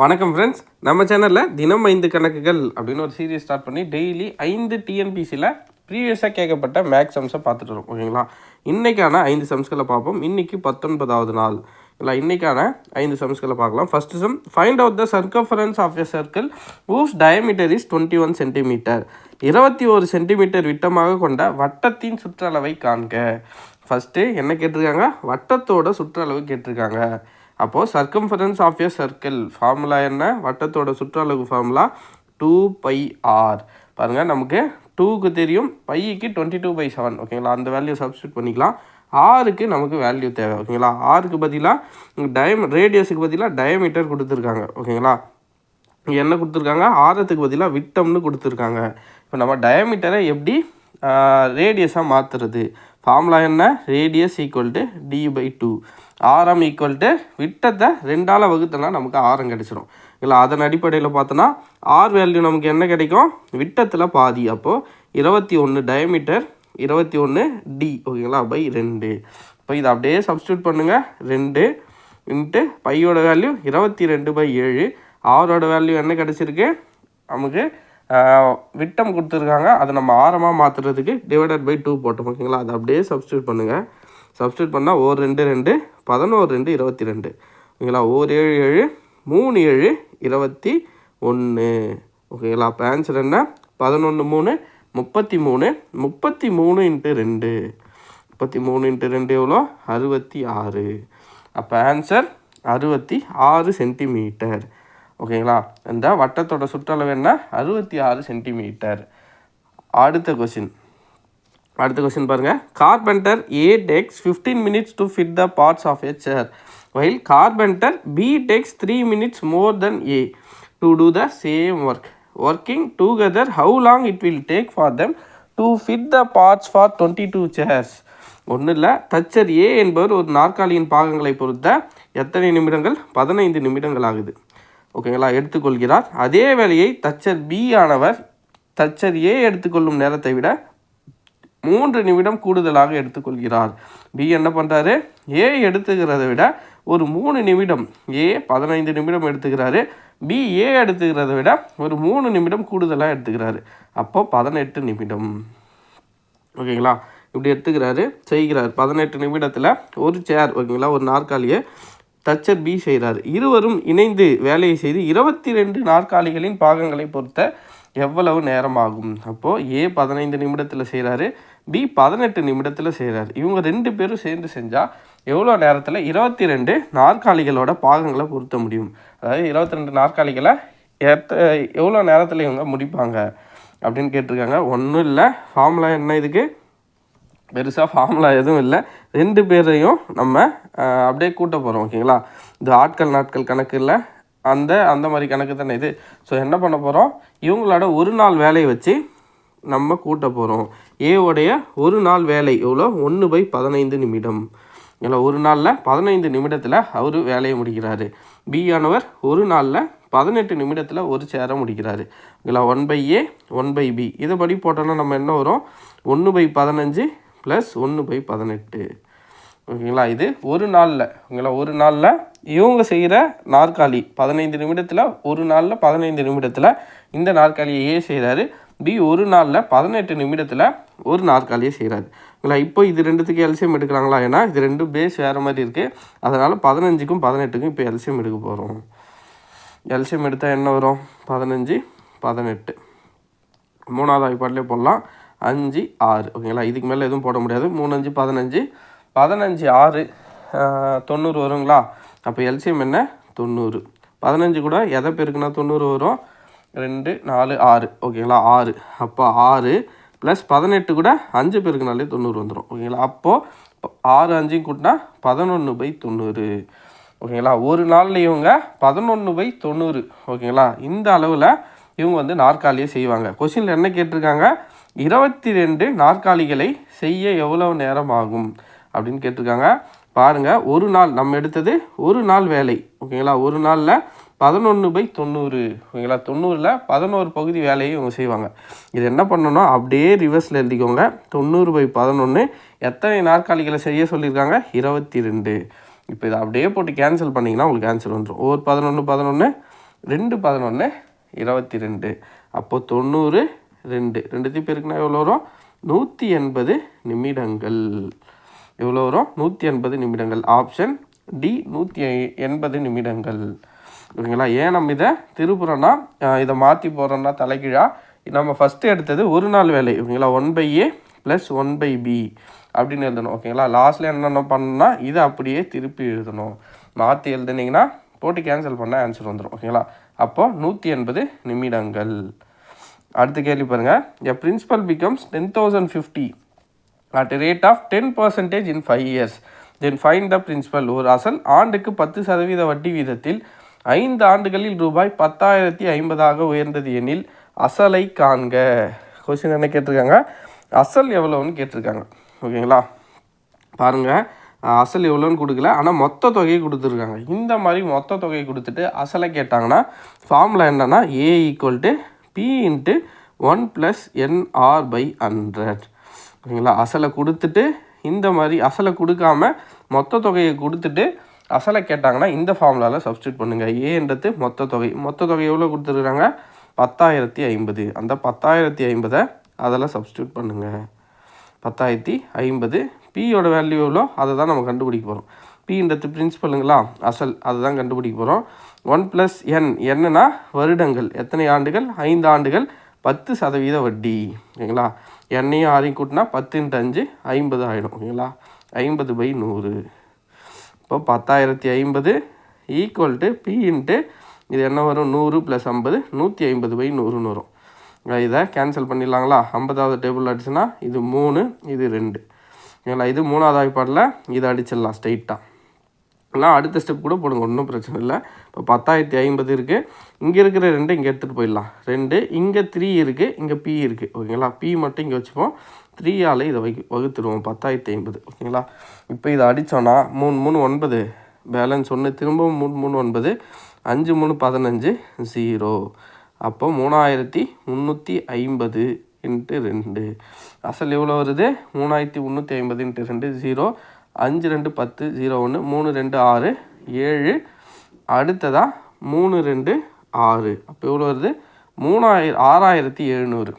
வணக்கம் ஃப்ரெண்ட்ஸ் நம்ம சேனலில் தினம் ஐந்து கணக்குகள் அப்படின்னு ஒரு சீரியஸ் ஸ்டார்ட் பண்ணி டெய்லி ஐந்து டிஎன்பிசியில் ப்ரீவியஸாக கேட்கப்பட்ட மேக்ஸ் சம்ஸை பார்த்துட்டு வரோம் ஓகேங்களா? இன்றைக்கான ஐந்து சம்ஸ்களை பார்ப்போம். இன்றைக்கி பத்தொன்பதாவது நாள். இல்லை இன்றைக்கான ஐந்து சம்ஸ்களை பார்க்கலாம். First sum find out the circumference of a circle whose diameter is twenty one centimetre இருபத்தி ஒரு சென்டிமீட்டர் விட்டமாக கொண்ட வட்டத்தின் சுற்றளவை காண்க. ஃபஸ்ட்டு என்ன கேட்டிருக்காங்க? வட்டத்தோட சுற்றளவு கேட்டிருக்காங்க. அப்போது circumference of a circle formula என்ன? வட்டத்தோட சுற்றளவு ஃபார்முலா டூ பை ஆர் பாருங்கள் நமக்கு டூக்கு தெரியும். பைக்கு டுவெண்ட்டி டூ பை செவன் ஓகேங்களா அந்த வேல்யூ சப்ஸ்டியூட் பண்ணிக்கலாம். ஆறுக்கு நமக்கு வேல்யூ தேவை. ஓகேங்களா ஆறுக்கு பதிலாக டயம் ரேடியஸுக்கு பதிலாக டயமீட்டர் கொடுத்துருக்காங்க. ஓகேங்களா என்ன கொடுத்துருக்காங்க? ஆரத்துக்கு பதிலாக விட்டம்னு கொடுத்துருக்காங்க. இப்போ நம்ம டயமீட்டரை எப்படி ரேடியஸாக மாற்றுறது ஃபார்முலா என்ன? Radius equal to D by two ஆரம் ஈக்குவல் டு விட்டத்தை ரெண்டால் வகுத்தனா நமக்கு ஆரம் கிடச்சிரும். இல்லை அதன் அடிப்படையில் பார்த்தோன்னா ஆர் வேல்யூ நமக்கு என்ன கிடைக்கும்? விட்டத்தில் பாதி. அப்போது இருபத்தி ஒன்று டயமீட்டர் இருபத்தி ஒன்று டி ஓகேங்களா பை ரெண்டு. இப்போ இதை அப்படியே சப்ஸ்டியூட் பண்ணுங்கள் ரெண்டு இன்ட்டு பையோட வேல்யூ இருபத்தி ரெண்டு பை ஏழு. ஆரோட வேல்யூ என்ன கிடச்சிருக்கு? நமக்கு விட்டம் கொடுத்துருக்காங்க. அதை நம்ம ஆரமாக மாற்றுறதுக்கு டிவைடட் பை டூ போட்டோம் ஓகேங்களா அதை அப்படியே சப்ஸ்டியூட் பண்ணுங்கள் சப்ஸ்டியூட் பண்ணால் ஓர் ரெண்டு ரெண்டு பதினோரு ரெண்டு இருபத்தி ரெண்டு. ஓகேங்களா? ஓர் ஏழு ஏழு மூணு ஏழு இருபத்தி ஒன்று. ஓகேங்களா? அப்போ ஆன்சர் என்ன? பதினொன்று மூணு முப்பத்தி மூணு முப்பத்தி மூணு இன்ட்டு ரெண்டு. முப்பத்தி மூணு இன்ட்டு ரெண்டு எவ்வளோ? அறுபத்தி ஆறு. அப்போ ஆன்சர் அறுபத்தி ஆறு சென்டிமீட்டர் ஓகேங்களா? இந்த வட்டத்தோட சுற்றளவு என்ன? அறுபத்தி ஆறு சென்டிமீட்டர் அடுத்த கொஷின் அடுத்த கொஸ்டின் பாருங்கள் carpenter A takes fifteen minutes to fit the parts of a chair while carpenter B takes three minutes more then A to do the same work working together how long it will take for them to fit the parts for twenty two chairs ஒன்றும் இல்லை. தச்சர் ஏ என்பவர் ஒரு நாற்காலியின் பாகங்களை பொறுத்த எத்தனை நிமிடங்கள்? பதினைந்து நிமிடங்கள் ஆகுது. ஓகேங்களா எடுத்துக்கொள்கிறார். அதே வேலையை தச்சர் பி ஆனவர் தச்சர் ஏ எடுத்துக்கொள்ளும் நேரத்தை விட மூன்று நிமிடம் கூடுதலாக எடுத்துக்கொள்கிறார். பி என்ன பண்ணுறாரு ஏ எடுத்துக்கிறத விட ஒரு மூணு நிமிடம் ஏ பதினைந்து நிமிடம் எடுத்துக்கிறாரு. பி ஏ எடுத்துக்கிறத விட ஒரு மூணு நிமிடம் கூடுதலாக எடுத்துக்கிறாரு. அப்போ பதினெட்டு நிமிடம். ஓகேங்களா? இப்படி எடுத்துக்கிறாரு செய்கிறார். பதினெட்டு நிமிடத்தில் ஒரு சேர் ஓகேங்களா? ஒரு நாற்காலியை தச்சர் பி செய்கிறார். இருவரும் இணைந்து வேலையை செய்து இருபத்தி ரெண்டு நாற்காலிகளின் பாகங்களை பொறுத்த எவ்வளவு நேரம் ஆகும் அப்போது ஏ பதினைந்து நிமிடத்தில் செய்கிறாரு பி பதினெட்டு நிமிடத்தில் செய்கிறார் இவங்க ரெண்டு பேரும் சேர்ந்து செஞ்சால் எவ்வளோ நேரத்தில்? இருபத்தி ரெண்டு நாற்காலிகளோட பாகங்களை பொருத்த முடியும். அதாவது இருபத்தி ரெண்டு நாற்காலிகளை எத்த எவ்வளோ நேரத்தில் இவங்க முடிப்பாங்க அப்படின்னு கேட்டிருக்காங்க. ஒன்றும் இல்லை. ஃபார்முலா என்ன இதுக்கு? பெருசாக ஃபார்முலா எதுவும் இல்லை. ரெண்டு பேரையும் நம்ம அப்படியே கூட்ட போகிறோம் ஓகேங்களா இது ஆட்கள் நாட்கள் கணக்கு இல்லை. அந்த அந்த மாதிரி கணக்கு தானே இது. ஸோ என்ன பண்ண போகிறோம் இவங்களோட ஒரு நாள் வேலையை வச்சு நம்ம கூட்ட போகிறோம் ஏவுடைய ஒரு நாள் வேலை எவ்வளோ? ஒன்று பை பதினைந்து நிமிடம். இல்லை ஒரு நாளில் பதினைந்து நிமிடத்தில் அவர் வேலையை முடிக்கிறாரு. பி ஆனவர் ஒரு நாளில் பதினெட்டு நிமிடத்தில் ஒரு சேர முடிக்கிறாரு. இல்லை one by A one by B இதைப்படி போட்டோன்னா நம்ம என்ன வரும்? ஒன்று பை பதினஞ்சு ப்ளஸ் ஒன்று பை பதினெட்டு. ஓகேங்களா? இது ஒரு நாளில். ஓகேங்களா ஒரு நாளில் இவங்க செய்கிற நாற்காலி பதினைந்து நிமிடத்தில் ஒரு நாளில் பதினைந்து நிமிடத்தில் இந்த நாற்காலியை ஏ செய்கிறாரு பி ஒரு நாளில் பதினெட்டு நிமிடத்தில் ஒரு நாற்காலியை செய்கிறாரு ஓகேங்களா இப்போ இது ரெண்டுத்துக்கு எல்சியம் எடுக்கிறாங்களா ஏன்னா இது ரெண்டு பேஸ் வேறு மாதிரி இருக்குது அதனால் பதினஞ்சுக்கும் பதினெட்டுக்கும் இப்போ எல்சியம் எடுக்க போகிறோம் எல்சியம் எடுத்தால் என்ன வரும்? பதினஞ்சு பதினெட்டு. மூணாவது வாய்ப்பாட்டிலே போடலாம். அஞ்சு ஆறு. ஓகேங்களா இதுக்கு மேலே எதுவும் போட முடியாது. மூணு அஞ்சு பதினஞ்சு. பதினஞ்சு ஆறு தொண்ணூறு வருங்களா? அப்போ எல்சியம் என்ன? தொண்ணூறு. பதினஞ்சு கூட எதை பேருக்குன்னா தொண்ணூறு வரும்? ரெண்டு நாலு ஆறு. ஓகேங்களா? ஆறு. அப்போ ஆறு ப்ளஸ் பதினெட்டு கூட அஞ்சு பேருக்குனாலே தொண்ணூறு வந்துடும் ஓகேங்களா? அப்போது ஆறு அஞ்சையும் கூட்டினா பதினொன்று பை தொண்ணூறு. ஓகேங்களா? ஒரு நாளில் இவங்க பதினொன்று பை தொண்ணூறு. ஓகேங்களா? இந்த அளவில் இவங்க வந்து நாற்காலியை செய்வாங்க. கொஷினில் என்ன கேட்டிருக்காங்க? இருபத்தி ரெண்டு நாற்காலிகளை செய்ய எவ்வளவு நேரம் ஆகும்? அப்படின்னு கேட்டிருக்காங்க. பாருங்கள் ஒரு நாள் நம்ம எடுத்தது ஒரு நாள் வேலை. ஓகேங்களா? ஒரு நாளில் பதினொன்று பை தொண்ணூறு. ஓகேங்களா? தொண்ணூறில் பதினோரு பகுதி வேலையை இவங்க செய்வாங்க. இது என்ன பண்ணணும் அப்படியே ரிவர்ஸில் எழுதிக்கோங்க. தொண்ணூறு பை பதினொன்று எத்தனை நாற்காலிகளை செய்ய சொல்லியிருக்காங்க? இருபத்தி ரெண்டு இப்போ இதை அப்படியே போட்டு கேன்சல் பண்ணிங்கன்னா உங்களுக்கு கேன்சல் வந்துடும் ஒரு பதினொன்று பதினொன்று ரெண்டு பதினொன்று இருபத்தி ரெண்டு அப்போது தொண்ணூறு ரெண்டு. ரெண்டுத்தையும் பேருக்குன்னா எவ்வளோ வரும்? நூற்றி எண்பது நிமிடங்கள். எவ்வளோ வரும்? நூற்றி எண்பது நிமிடங்கள். ஆப்ஷன் டி நூற்றி எண்பது நிமிடங்கள். ஓகேங்களா ஏன் நம்ம இதை திருப்புறோன்னா இதை மாற்றி போகிறோம்னா தலைகீழா? நம்ம ஃபஸ்ட்டு எடுத்தது ஒரு நாள் வேலை ஓகேங்களா? One by A plus one by B அப்படின்னு எழுதணும் ஓகேங்களா? லாஸ்ட்டில் என்னென்ன பண்ணணும்னா இதை அப்படியே திருப்பி எழுதணும். மாற்றி எழுதுனீங்கன்னா போட்டு கேன்சல் பண்ணால் ஆன்சர் வந்துடும் ஓகேங்களா? அப்போது நூற்றி எண்பது நிமிடங்கள். அடுத்த கேள்வி பாருங்கள் a principal becomes ten thousand fifty at rate of ten percentage in five years then find the principal ஒரு அசல் ஆண்டுக்கு பத்து சதவீத வட்டி வீதத்தில் ஐந்து ஆண்டுகளில் ரூபாய் பத்தாயிரத்தி ஐம்பதாக உயர்ந்தது எனில் அசலை காண்க. கொஸ்டின் என்ன கேட்டிருக்காங்க? அசல் எவ்வளோன்னு கேட்டிருக்காங்க. ஓகேங்களா? பாருங்கள் அசல் எவ்வளோன்னு கொடுக்கல. ஆனால் மொத்த தொகையை கொடுத்துருக்காங்க. இந்த மாதிரி மொத்த தொகையை கொடுத்துட்டு அசலை கேட்டாங்கன்னா ஃபார்முலா என்னன்னா A equal to P into one plus NR by hundred ஓகேங்களா? அசலை கொடுத்துட்டு இந்த மாதிரி அசலை கொடுக்காம மொத்த தொகையை கொடுத்துட்டு அசலை கேட்டாங்கன்னா இந்த ஃபார்முலாவில் சப்ஸ்டியூட் பண்ணுங்கள் ஏன்றது மொத்த தொகை. மொத்த தொகை எவ்வளோ கொடுத்துருக்குறாங்க பத்தாயிரத்தி ஐம்பது. அந்த பத்தாயிரத்தி ஐம்பதை அதில் சப்ஸ்டியூட் பண்ணுங்கள் பத்தாயிரத்தி ஐம்பது. பியோட வேல்யூ எவ்வளோ? அதை தான் நம்ம கண்டுபிடிக்க போகிறோம் பின்றது பிரின்சிபலுங்களா அசல். அதை தான் கண்டுபிடிக்க போகிறோம் ஒன் ப்ளஸ் என் என்னன்னா வருடங்கள். எத்தனை ஆண்டுகள்? ஐந்து ஆண்டுகள். பத்து சதவீத வட்டி. ஓகேங்களா? எண்ணையும் ஆறையும் கூட்டினா பத்துன்ட்டு அஞ்சு ஐம்பது ஆகிடும் ஓகேங்களா? ஐம்பது பை நூறு. இப்போ பத்தாயிரத்தி ஐம்பது ஈக்குவல் டு பி இன்ட்டு இது என்ன வரும்? நூறு ப்ளஸ் ஐம்பது நூற்றி ஐம்பது பை நூறுன்னு வரும். இதை கேன்சல் பண்ணிடலாங்களா? ஐம்பதாவது டேபிள் அடிச்சுன்னா இது மூணு இது ரெண்டு. ஓகேங்களா இது மூணாவது வாய்ப்பாடில் இதை அடிச்சிடலாம் ஸ்ட்ரைட்டாக இல்லை அடுத்த ஸ்டெப் கூட போடுங்க ஒன்றும் பிரச்சனை இல்லை. இப்போ பத்தாயிரத்தி ஐம்பது இருக்குது இங்கே இருக்கிற ரெண்டு இங்கே எடுத்துகிட்டு போயிடலாம். ரெண்டு இங்கே த்ரீ இருக்குது இங்கே பி இருக்குது ஓகேங்களா? பி மட்டும் இங்கே வச்சுப்போம். த்ரீயால் இதை வகு வகுத்துருவோம் பத்தாயிரத்தி ஐம்பது. ஓகேங்களா? இப்போ இதை அடித்தோன்னா மூணு மூணு ஒன்பது. பேலன்ஸ் ஒன்று திரும்பவும் மூணு மூணு ஒன்பது. அஞ்சு மூணு பதினஞ்சு ஜீரோ. அப்போ மூணாயிரத்தி முந்நூற்றி ஐம்பது இன்ட்டு ரெண்டு. அசல் எவ்வளோ வருது? மூணாயிரத்தி முந்நூற்றி ஐம்பது இன்ட்டு ரெண்டு ஜீரோ. அஞ்சு ரெண்டு பத்து ஜீரோ ஒன்று மூணு ரெண்டு ஆறு. ஏழு. அடுத்ததாக மூணு ரெண்டு ஆறு. அப்போ எவ்வளோ வருது? மூணாயிரம் ஆறாயிரத்தி எழுநூறு.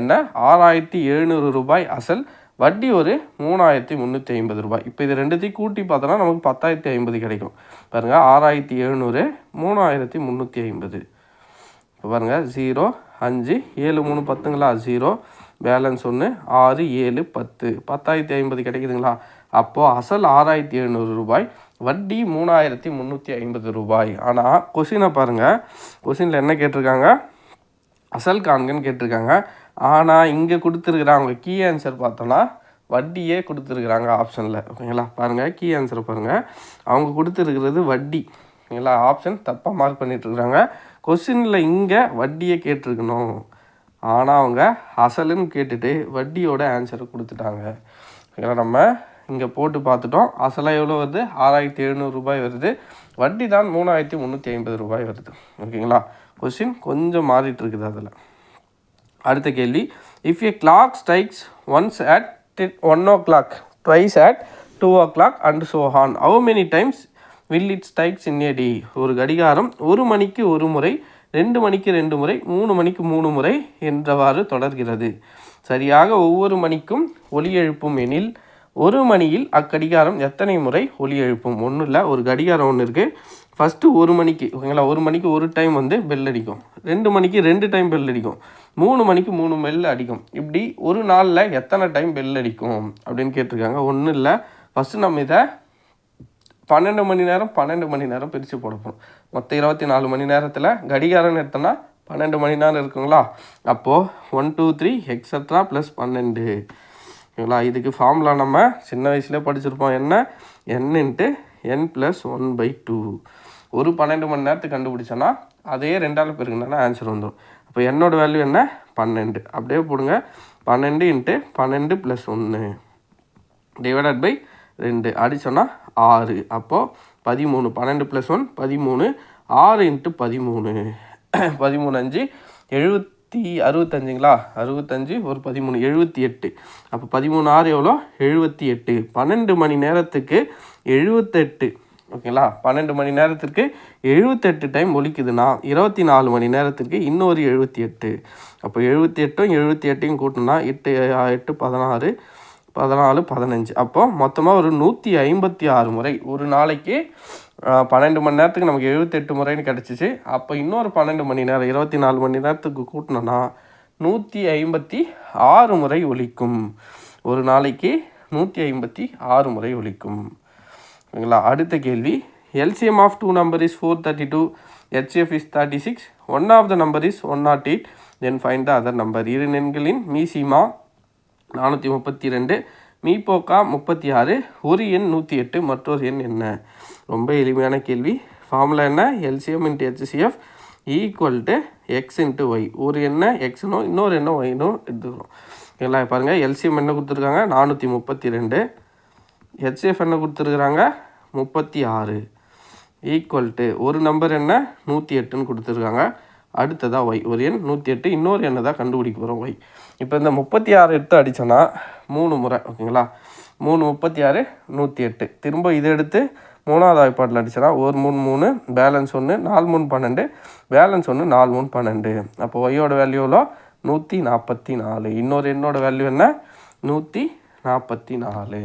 என்ன? ஆறாயிரத்தி எழுநூறு ரூபாய் அசல். வட்டி ஒரு மூணாயிரத்தி முந்நூற்றி ஐம்பது ரூபாய். இப்போ இது ரெண்டுத்தையும் கூட்டி பார்த்தோன்னா நமக்கு பத்தாயிரத்தி ஐம்பது கிடைக்கும். பாருங்கள் ஆறாயிரத்தி எழுநூறு மூணாயிரத்தி முந்நூற்றி ஐம்பது. இப்போ பாருங்கள் ஜீரோ அஞ்சு ஏழு மூணு பத்துங்களா? ஜீரோ பேலன்ஸ் ஒன்று ஆறு ஏழு பத்து. பத்தாயிரத்தி ஐம்பது கிடைக்குதுங்களா? அப்போது அசல் ஆறாயிரத்தி எழுநூறு ரூபாய் வட்டி மூணாயிரத்தி முந்நூற்றி ஐம்பது ரூபாய். ஆனால் கொஷினை பாருங்கள் கொஷினில் என்ன கேட்டிருக்காங்க? அசல் காண்கன்னு கேட்டிருக்காங்க. ஆனால் இங்கே கொடுத்துருக்குறாங்க. கீ ஆன்சர் பார்த்தோன்னா வட்டியே கொடுத்துருக்குறாங்க ஆப்ஷனில் ஓகேங்களா? பாருங்கள் கீ ஆன்சரை பாருங்கள் அவங்க கொடுத்துருக்கிறது வட்டி. ஓகேங்களா? ஆப்ஷன் தப்பாக மார்க் பண்ணிகிட்ருக்குறாங்க கொஸ்டினில் இங்கே வட்டியை கேட்டிருக்கணும். ஆனால் அவங்க அசலுன்னு கேட்டுட்டு வட்டியோட ஆன்சரை கொடுத்துட்டாங்க. ஓகேங்களா? நம்ம இங்கே போட்டு பார்த்துட்டோம். அசலாக எவ்வளோ வருது? ஆறாயிரத்தி எழுநூறு ரூபாய் வருது. வட்டி தான் மூணாயிரத்தி முந்நூற்றி ஐம்பது ரூபாய் வருது. ஓகேங்களா? கொஸ்டின் கொஞ்சம் மாறிட்டு இருக்குது அதில். அடுத்த கேள்வி. If a clock strikes once at one o'clock twice at two o'clock and so on how many times will it strikes in a day ஒரு கடிகாரம் ஒரு மணிக்கு ஒரு முறை ரெண்டு மணிக்கு ரெண்டு முறை மூணு மணிக்கு மூணு முறை என்றவாறு தொடர்கிறது. சரியாக ஒவ்வொரு மணிக்கும் ஒலி எழுப்பும் எனில் ஒரு மணியில் அக்கடிகாரம் எத்தனை முறை ஒலி எழுப்பும்? ஒன்றும் இல்லை ஒரு கடிகாரம் ஒன்று இருக்குது ஃபஸ்ட்டு ஒரு மணிக்கு ஓகேங்களா? ஒரு மணிக்கு ஒரு டைம் வந்து பெல் அடிக்கும். ரெண்டு மணிக்கு ரெண்டு டைம் பெல் அடிக்கும். மூணு மணிக்கு மூணு பெல் அடிக்கும். இப்படி ஒரு நாளில் எத்தனை டைம் பெல் அடிக்கும்? அப்படின்னு கேட்டிருக்காங்க. ஒன்றும் இல்லை. ஃபஸ்ட்டு நம்ம இதை பன்னெண்டு மணி நேரம் பன்னெண்டு மணி நேரம் பிரித்து போட போகிறோம் மொத்தம் இருபத்தி நாலு மணி நேரத்தில் கடிகாரம் எடுத்தோன்னா பன்னெண்டு மணி நேரம் இருக்குங்களா? அப்போது one two three extra plus பன்னெண்டு. ஓகேங்களா? இதுக்கு ஃபார்முலா நம்ம சின்ன வயசுலேயே படிச்சிருப்போம். என்ன? N into N plus one by two ஒரு பன்னெண்டு மணி நேரத்துக்கு கண்டுபிடிச்சோன்னா அதே ரெண்டால் பெருக்குனா ஆன்சர் வந்துடும் அப்போ என்னோட வேல்யூ என்ன? பன்னெண்டு. அப்படியே போடுங்க. பன்னெண்டு இன்ட்டு பன்னெண்டு ப்ளஸ் ஒன்று டிவைடட் பை ரெண்டு. அடித்தோன்னா ஆறு. அப்போது பதிமூணு. பன்னெண்டு ப்ளஸ் ஒன் பதிமூணு. ஆறு இன்ட்டு பதிமூணு. பதிமூணு அஞ்சு எழுபத்தி அறுபத்தஞ்சுங்களா அறுபத்தஞ்சு ஒரு பதிமூணு எழுபத்தி எட்டு. அப்போ பதிமூணு ஆறு எவ்வளோ? எழுபத்தி எட்டு. பன்னெண்டு மணி நேரத்துக்கு எழுபத்தெட்டு ஓகேங்களா? பன்னெண்டு மணி நேரத்திற்கு எழுபத்தெட்டு டைம் ஒழிக்குதுன்னா இருபத்தி நாலு மணி நேரத்திற்கு இன்னொரு எழுபத்தி எட்டு அப்போ எழுபத்தி எட்டும் எழுபத்தி எட்டையும் கூட்டினா எட்டு எட்டு பதினாறு பதினாலு பதினஞ்சு. அப்போ மொத்தமாக ஒரு நூற்றி ஐம்பத்தி ஆறு முறை. ஒரு நாளைக்கு பன்னெண்டு மணி நேரத்துக்கு நமக்கு எழுபத்தெட்டு முறைன்னு கிடச்சிச்சு. அப்போ இன்னொரு பன்னெண்டு மணி நேரம் இருபத்தி நாலு மணி நேரத்துக்கு கூட்டினோன்னா நூற்றி ஐம்பத்தி ஆறு முறை ஒழிக்கும் ஒரு நாளைக்கு நூற்றி ஐம்பத்தி ஆறு முறை ஒழிக்கும் ஓகேங்களா? அடுத்த கேள்வி. LCM of two number is four thirty two HF is thirty six one of the number is one naught eight then find the other number இரு எண்களின் மீசிமா நானூற்றி முப்பத்தி ரெண்டு மீபோக்கா முப்பத்தி ஆறு. ஒரு எண் நூற்றி எட்டு. மற்றொரு எண் என்ன? ரொம்ப எளிமையான கேள்வி. ஃபார்முலா என்ன? LCM into HCF equal to X into Y ஒரு எண்ணை எக்ஸ்னோ இன்னொரு எண்ணோ ஒய்னோ எடுத்துக்கிறோம் எல்லாம் பாருங்கள் எல்சிஎம் என்ன கொடுத்துருக்காங்க? நானூற்றி முப்பத்தி ரெண்டு ஹெச்எஃப் என்ன கொடுத்துருக்குறாங்க? முப்பத்தி ஆறு. ஈக்குவல் டு ஒரு நம்பர் என்ன? நூற்றி எட்டுன்னு கொடுத்துருக்காங்க. அடுத்ததாக ஒய் ஒரு எண் நூற்றி எட்டு இன்னொரு எண்ணை தான் கண்டுபிடிக்க போகிறோம் ஒய் இப்போ இந்த முப்பத்தி ஆறு எடுத்து அடித்தோன்னா மூணு முறை ஓகேங்களா மூணு முப்பத்தி ஆறு நூற்றி எட்டு. திரும்ப இதை எடுத்து மூணாவது வாய்ப்பாட்டில் அடிச்சோன்னா ஒரு மூணு மூணு பேலன்ஸ் ஒன்று நாலு மூணு பன்னெண்டு பேலன்ஸ் ஒன்று நாலு மூணு பன்னெண்டு. அப்போ ஒய்யோட வேல்யூவில் நூற்றி நாற்பத்தி நாலு. இன்னொரு எண்ணோட வேல்யூ என்ன? நூற்றி நாற்பத்தி நாலு.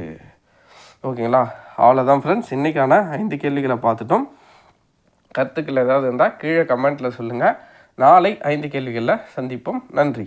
ஓகேங்களா? அவ்வளோதான் ஃப்ரெண்ட்ஸ் இன்றைக்கான ஐந்து கேள்விகளை பார்த்துட்டோம். கருத்துக்கள் ஏதாவது இருந்தால் கீழே கமெண்ட்டில் சொல்லுங்கள் நாளை ஐந்து கேள்விகளில் சந்திப்போம். நன்றி.